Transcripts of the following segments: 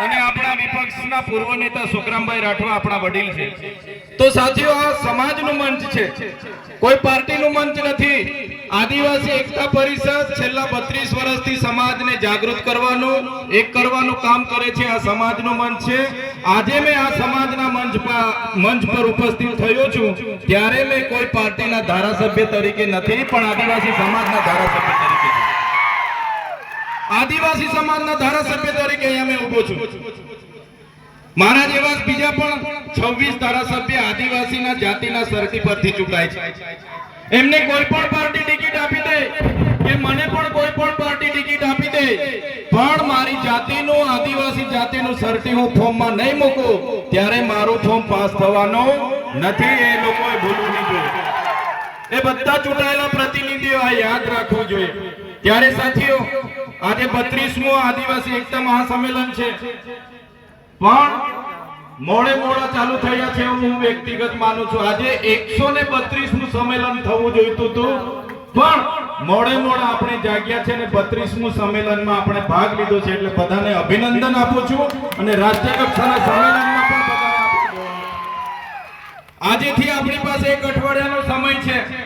અને આપણા વિપક્ષના પૂર્વ નેતા સુખરામભાઈ રાઠવા આપણા વડીલ છે. તો સાથીઓ, આ સમાજનું મંચ છે. કોઈ પાર્ટીનું મંચ નથી. આદિવાસી એકતા પરિષદ છેલ્લા બત્રીસ વર્ષથી સમાજને જાગૃત કરવાનું, એક કરવાનું કામ કરે છે. આ સમાજનું મંચ છે. આજે મેં આ સમાજના મંચ પર મંચ પર ઉપસ્થિત થયો છું. ત્યારે મેં કોઈ પાર્ટીના ધારાસભ્ય તરીકે નથી, પણ આદિવાસી સમાજના ધારાસભ્ય તરીકે. આદિવાસી સમાજના ધારાસભ્ય તરીકે અહીંયા મેં ઊભો છું. મારા જેવા બીજા પણ છવ્વીસ ધારાસભ્ય આદિવાસીના જાતિના સરતી પરથી ચૂંટાય છે. એમને કોઈ પણ પાર્ટી ટિકિટ આપી દે કે મને પણ કોઈ પણ પાર્ટી ટિકિટ આપી દે. પણ મારી જાતિનું, આદિવાસી જાતિનું સરટી હું ફોર્મમાં નહીં મૂકું, ત્યારે મારું ફોર્મ પાસ થવાનો નથી, એ લોકોએ ભૂલવું નહીં જોઈએ. એ બધા ચૂંટાયેલા પ્રતિનિધિઓ આ યાદ રાખવું જોઈએ. ત્યારે સાથીઓ, આજે બત્રીસમો આદિવાસી એકતા મહાસંમેલન છે. પણ મોડે મોડા ચાલુ થયા છે એવું હું વ્યક્તિગત માનું છું. આજે એકસો ને બત્રીસમું સંમેલન થવું જોઈતું હતું. પણ મોડે મોડા આપણે જાગ્યા છે અને બત્રીસમું સંમેલનમાં આપણે ભાગ લીધો છે એટલે બધાને અભિનંદન આપું છું અને રાજ્ય કક્ષાના સંમેલનમાં પણ. આજેથી આપણી પાસે એક અઠવાડિયાનો સમય છે.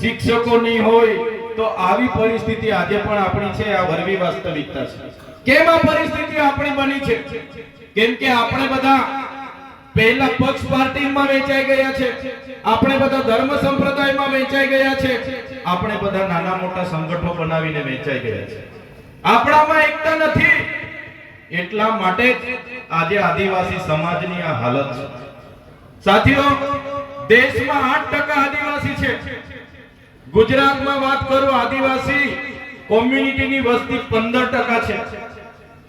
શિક્ષકો નહીં હોય તો આવી પરિસ્થિતિ આજે પણ આપણી છે, આ વરવી વાસ્તવિકતા છે. કેમ આ પરિસ્થિતિ આપણી બની છે? કેમ કે આપણે બધા પહેલા પક્ષ પાર્ટીમાં વેચાઈ ગયા છે, આપણે બધા ધર્મ સંપ્રદાયમાં વેચાઈ ગયા છે, આપણે બધા નાના મોટા સંગઠનો બનાવીને વેચાઈ ગયા છે. આપણામાં એકતા નથી. એટલા માટે આજે આદિવાસી સમાજની આ હાલત છે. સાથીઓ, દેશમાં આઠ ટકા આદિવાસી છે. ગુજરાતમાં વાત કરું, આદિવાસી કોમ્યુનિટીની વસ્તી પંદર ટકા છે.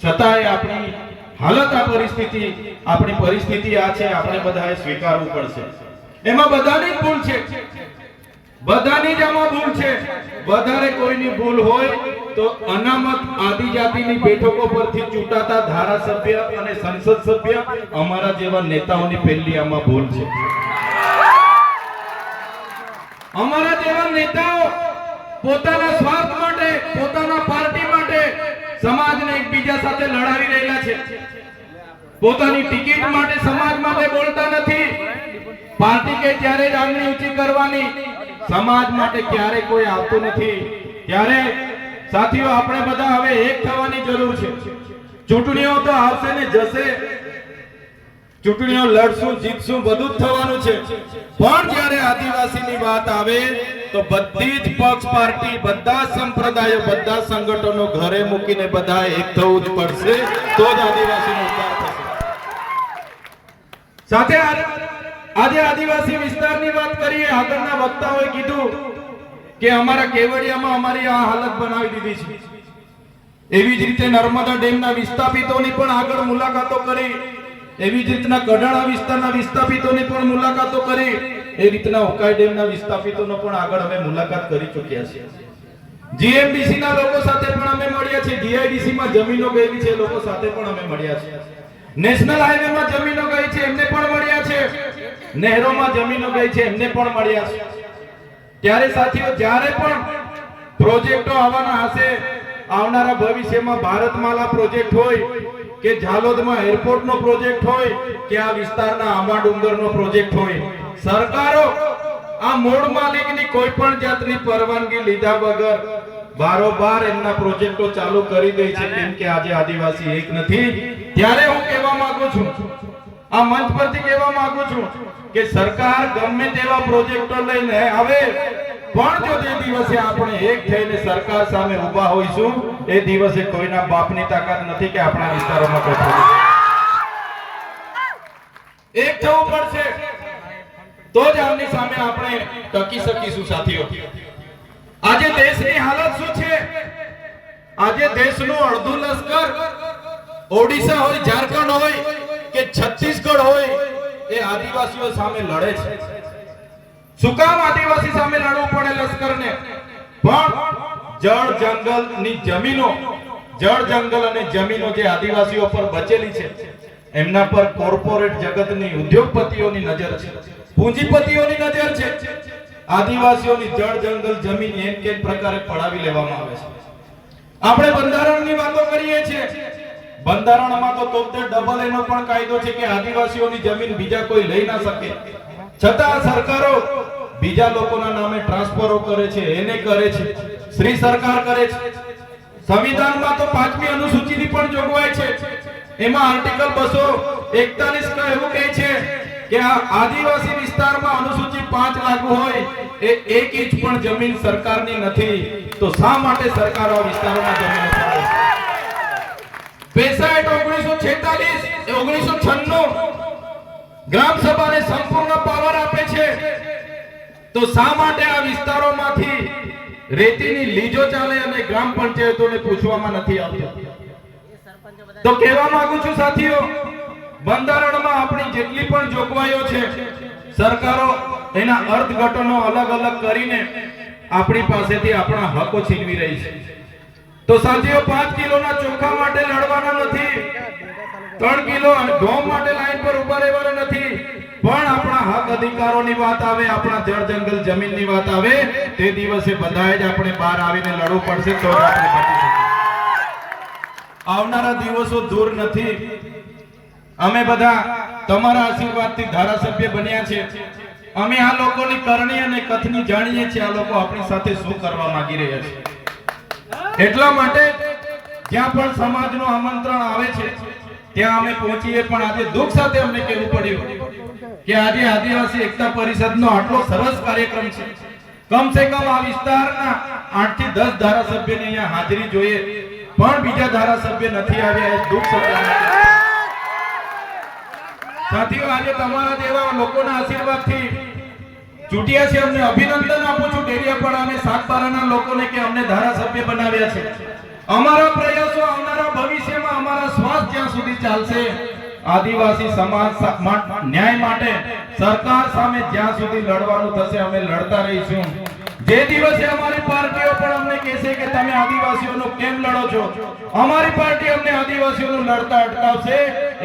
છતાંય આપણી હાલત આ પરિસ્થિતિ, આપણી પરિસ્થિતિ આ છે, આપણે બધાએ સ્વીકારવું પડશે. એમાં બધાની ભૂલ છે. બધાની જ આમાં ભૂલ છે. વધારે કોઈની ભૂલ હોય તો અનામત આદિજાતિની બેઠકો પરથી ચૂંટાતા ધારાસભ્ય અને સંસદ સભ્ય અમારા જેવા નેતાઓની પહેલી આમાં ભૂલ છે. અમારા જેવા નેતાઓ પોતાના સ્વાર્થ માટે, પોતાના પાર્ટી માટે સમાજને એકબીજા સાથે લડાવી રહેલા છે. પોતાની ટિકિટ માટે સમાજ માટે બોલતા નથી. પાર્ટી કે ત્યારે આંગળી ઊંચી કરવાની? સમાજ માટે ક્યારે કોઈ આવતું નથી. ત્યારે સાથીઓ, આપણે બધા હવે એક થવાની જરૂર છે. ચૂંટણીઓ તો આવશે ને જશે. ચૂંટણીઓ લડશું, જીતશું, બધું જ થવાનું છે. પણ જ્યારે આદિવાસીની વાત આવે, તો બધી જ પક્ષ પાર્ટી, બધા સંપ્રદાયો, બધા સંગઠનો ઘરે મૂકીને બધા એક થવું જ પડશે, તો જ આદિવાસીનો ઉદ્ધાર થશે. સાથે આજે આદિવાસી વિસ્તારની વાત કરીએ, આગળના વક્તાઓએ કીધું કે અમારા કેવડિયામાં અમારી આ હાલત બનાવી દીધી છે. એવી જ રીતે નર્મદા ડેમના વિસ્થાપિતોની પણ આગળ મુલાકાતો કરી. એવી જ રીતના કડાણા વિસ્તારના વિસ્થાપિતોની પણ મુલાકાતો કરી. એ રીતના ઉકાઈ ડેમના વિસ્થાપિતોનો પણ આગળ અમે મુલાકાત કરી ચૂક્યા છીએ. જીએમડીસી ના લોકો સાથે પણ અમે મળ્યા છીએ. જીઆઈડીસી માં જમીનો ગયેલી છે લોકો સાથે પણ અમે મળ્યા છીએ. નેશનલ હાઈવે માં જમીનો ગઈ છે, એમને પણ મળ્યા છે. નહેરોમાં જમીનો ગઈ છે, એમને પણ મળ્યા છે. ત્યારે સાથીઓ, જ્યારે પણ પ્રોજેક્ટો આવવાના હશે, આવનારા ભવિષ્યમાં ભારતમાલા પ્રોજેક્ટ હોય કે ઝાલોદમાં એરપોર્ટનો પ્રોજેક્ટ હોય કે આ વિસ્તારના આંબા ડુંગરનો પ્રોજેક્ટ હોય, સરકારો આ મૂળ માલિકની કોઈ પણ જાતની પરવાનગી લીધા વગર બારોબાર એમના પ્રોજેક્ટો ચાલુ કરી દે છે, કેમ કે આજે આદિવાસી એક નથી. ત્યારે હું કહેવા માંગુ છું આ મંચ પરથી કહેવા માંગુ છું કે સરકાર ગમે તેવા પ્રોજેક્ટો લઈને આવે, પણ જો તે દિવસે આપણે એક થઈને સરકાર સામે ઊભા હોઈશું, એ દિવસે કોઈના બાપની તાકાત નથી કે આપણા વિસ્તારોમાં કોઈ પ્રોજેક્ટ એક થવું પડશે. તો જ આમની સામે આપણે ટકી શકીશું, સાથીઓ. આજે દેશની હાલત શું છે? આજે દેશનું અડધું લશ્કર ઓડિશા હોય, ઝારખંડ હોય કે છત્તીસગઢ આદિવાસીઓ સામે લડે છે. શું આદિવાસી સામે લડવું પડે લશ્કરને? પણ જળ જંગલની જમીનો, જળ જંગલ અને જમીનો જે આદિવાસીઓ પર બચેલી છે, એમના પર કોર્પોરેટ જગતની ઉદ્યોગપતિઓની નજર છે. પૂંજીપતિઓની નજર છે. આદિવાસીઓની જળ જંગલ જમીન એમ કે પ્રકારે પડાવી લેવામાં આવે છે. આપણે બંધારણની વાતો કરીએ છીએ. બંધારણમાં તો તોતેર ડબલ એનો પણ કાયદો છે કે આદિવાસીઓની જમીન બીજા કોઈ લઈ ના શકે. છતાં સરકારો બીજા લોકોના નામે ટ્રાન્સફરો કરે છે, એને કરે છે. શ્રી સરકાર કરે છે. સંવિધાનમાં તો પાંચમી અનુસૂચિની પણ જોગવાઈ છે. એમાં આર્ટિકલ બસો એકતાલીસ એવું કહે છે કે આ આદિવાસી વિસ્તારમાં અનુસૂચિ પાંચ લાગુ હોય એ એક ઇંચ પણ જમીન સરકારની નથી. તો શા માટે સરકાર આ વિસ્તારોમાં જમીન તો શા માંગુ છું સાથીઓ, બંધારણમાં આપણી જેટલી પણ જોગવાઈઓ છે, સરકારો એના અર્થઘટનો અલગ અલગ કરીને આપણી પાસેથી આપણા હકો છીનવી રહી છે. તો સાથીઓ પાંચ કિલોના ચોખા માટે લડવાના નથી. ત્રણ કિલો ઘઉં માટે લાઈન પર ઊભા રહેવાના નથી. પણ આપણા હક અધિકારોની વાત આવે, આપણા જળ જંગલ જમીનની વાત આવે, તે દિવસે બધાએ જ આપણે બહાર આવીને લડવું પડશે તો આપણે બચી આવનારા દિવસો દૂર નથી. અમે બધા તમારા આશીર્વાદથી ધારાસભ્ય બન્યા છે. અમે આ લોકોની કરણી અને કથની જાણીએ છીએ આ લોકો આપણી સાથે શું કરવા માંગી રહ્યા છે. એટલા માટે જ્યાં પણ સમાજનું આમંત્રણ આવે છે, ત્યાં અમે પહોંચીએ. પણ આજે દુઃખ સાથે અમને કહેવું પડ્યું કે આજે આદિવાસી એકતા પરિષદનો આટલો સરસ કાર્યક્રમ છે. કમ સે કમ આ વિસ્તારના આઠથી દસ ધારાસભ્યની અહીંયા હાજરી જોઈએ. પણ બીજા ધારાસભ્ય નથી આવ્યા, એ દુઃખ સાથે સાથીઓ, આજે તમારા જેવા લોકોના આશીર્વાદથી ચૂંટ્યા છે અમને અભિનંદન આપું છું ડેરિયાપાડા અને સાગબારાના લોકોને કે અમને ધારાસભ્ય બનાવ્યા છે. અમારા પ્રયાસો આવનારા ભવિષ્યમાં અમારા શ્વાસ જ્યાં સુધી ચાલશે, આદિવાસી સમાજ ન્યાય માટે સરકાર સામે જ્યાં સુધી લડવાનું થશે, અમે લડતા રહીશું. જે દિવસે અમારી પાર્ટીઓ પણ અમને કહેશે કે તમે આદિવાસીઓનો કેમ લડો છો? અમારી પાર્ટી અમને આદિવાસીઓનું લડતા અટકાવશે.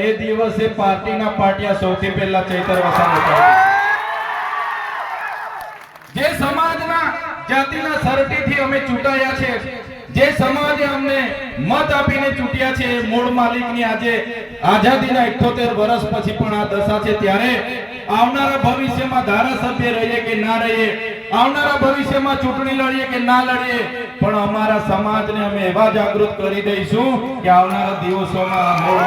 એ દિવસે પાર્ટીના પાટિયા સૌથી પહેલા ચૈતર વસાવે જે સમાજના જાતિના સરટીથી અમે ચૂંટાયા છે. જે સમાજે અમને મત આપીને ચૂંટ્યા છે મૂળ માલિકની આજે આઝાદીના 78 વર્ષ પછી પણ આ દશા છે. ત્યારે આવનારા ભવિષ્યમાં ધારાસભ્ય રહીએ કે ના રહીએ, આવનારા ભવિષ્યમાં ચૂંટણી લડીએ કે ના લડીએ, પણ અમારા સમાજને અમે એવા જાગૃત કરી દઈશું કે આવનારા દિવસોમાં મૂળ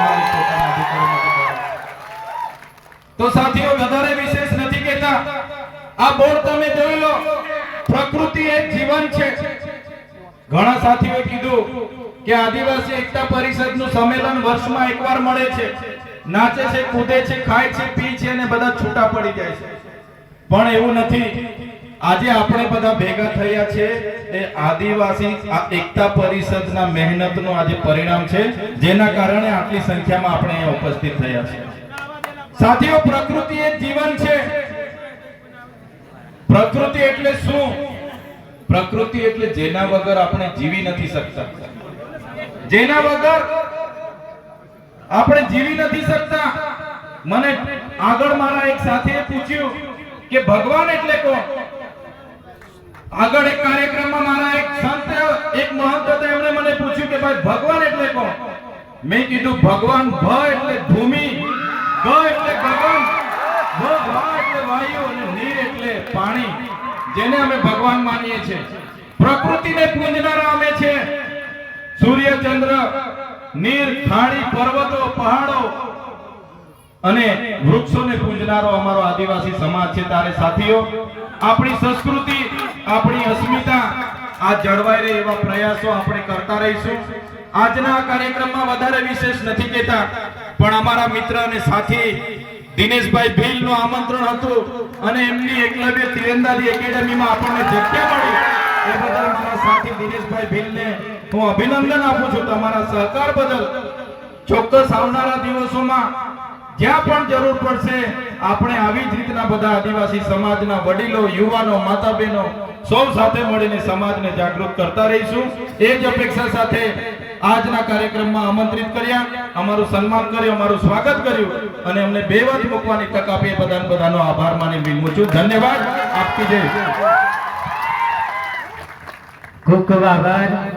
તો સાથીઓ, વધારે વિશેષ નથી કહેતા. આ બોર્ડ તમે જોઈ લો. પ્રકૃતિ એ જીવન છે. ઘણા સાથીઓએ કીધું કે આદિવાસી એકતા પરિષદનું સંમેલન વર્ષમાં એકવાર મળે છે. નાચે છે, કૂદે છે, ખાય છે, પી છે અને બધા છૂટા પડી જાય છે. પણ એવું નથી. આજે આપણે બધા ભેગા થયા છે એ આદિવાસી આ એકતા પરિષદના મહેનતનું આજે પરિણામ છે, જેના કારણે આટલી સંખ્યામાં આપણે અહીંયા ઉપસ્થિત થયા છે. સાથીઓ, પ્રકૃતિ એ જીવન છે. પ્રકૃતિ એટલે શું? પ્રકૃતિ એટલે જેના વગર આપણે જીવી નથી શકતા. જેના વગર આપણે જીવી નથી શકતા. મને આગળ મારા એક સાથીએ પૂછ્યું કે, ભગવાન એટલે કોણ? આગળ એક કાર્યક્રમમાં મારા એક સંત એક મહંત હતા, એમણે મને પૂછ્યું કે, ભાઈ, ભગવાન એટલે કોણ? મેં કીધું, ભગવાન ભ એટલે ભૂમિ, ગ એટલે ગગન ભ ભા એટલે વાયુ અને નીર એટલે પાણી જેને અમે ભગવાન માનીએ છીએ. પ્રકૃતિને પૂજનારા અમે છે. સૂર્ય, ચંદ્ર, નીર ખાડી પર્વતો, પહાડો અને વૃક્ષોને પૂજનારો અમારો આદિવાસી સમાજ છે. તારે સાથીઓ, આપણી સંસ્કૃતિ, આપણી અસ્મિતા આ જળવાઈ રહે એવા પ્રયાસો આપણે કરતા રહીશું. આજના કાર્યક્રમમાં વધારે વિશેષ નથી કહેતા, પણ અમારા મિત્ર અને સાથી દિનેશભાઈ ભીલનું આમંત્રણ હતું અને એમની એકલવ્ય તીરંદાજી એકેડમીમાં આપણને જગ્યા મળી. એ બદલ મારા સાથી દિનેશભાઈ ભીલને હું અભિનંદન આપું છું તમારા સહકાર બદલ. ચોક્કસ આવનારા દિવસોમાં જ્યાં પણ જરૂર પડશે, આપણે આવી જ રીતના બધા આદિવાસી સમાજના વડીલો, યુવાનો માતા બહેનો સૌ સાથે મળીને સમાજને જાગૃત કરતા રહીશું. એ જ અપેક્ષા સાથે આજના કાર્યક્રમમાં આમંત્રિત કર્યા અમારું સન્માન કર્યું અમારું સ્વાગત કર્યું અને અમને બે વાત મૂકવાની તક આપી. એ બધાને બધાનો આભાર માની વિનમું છું. ધન્યવાદ. આપતી જય. ખૂબ ખૂબ આભાર.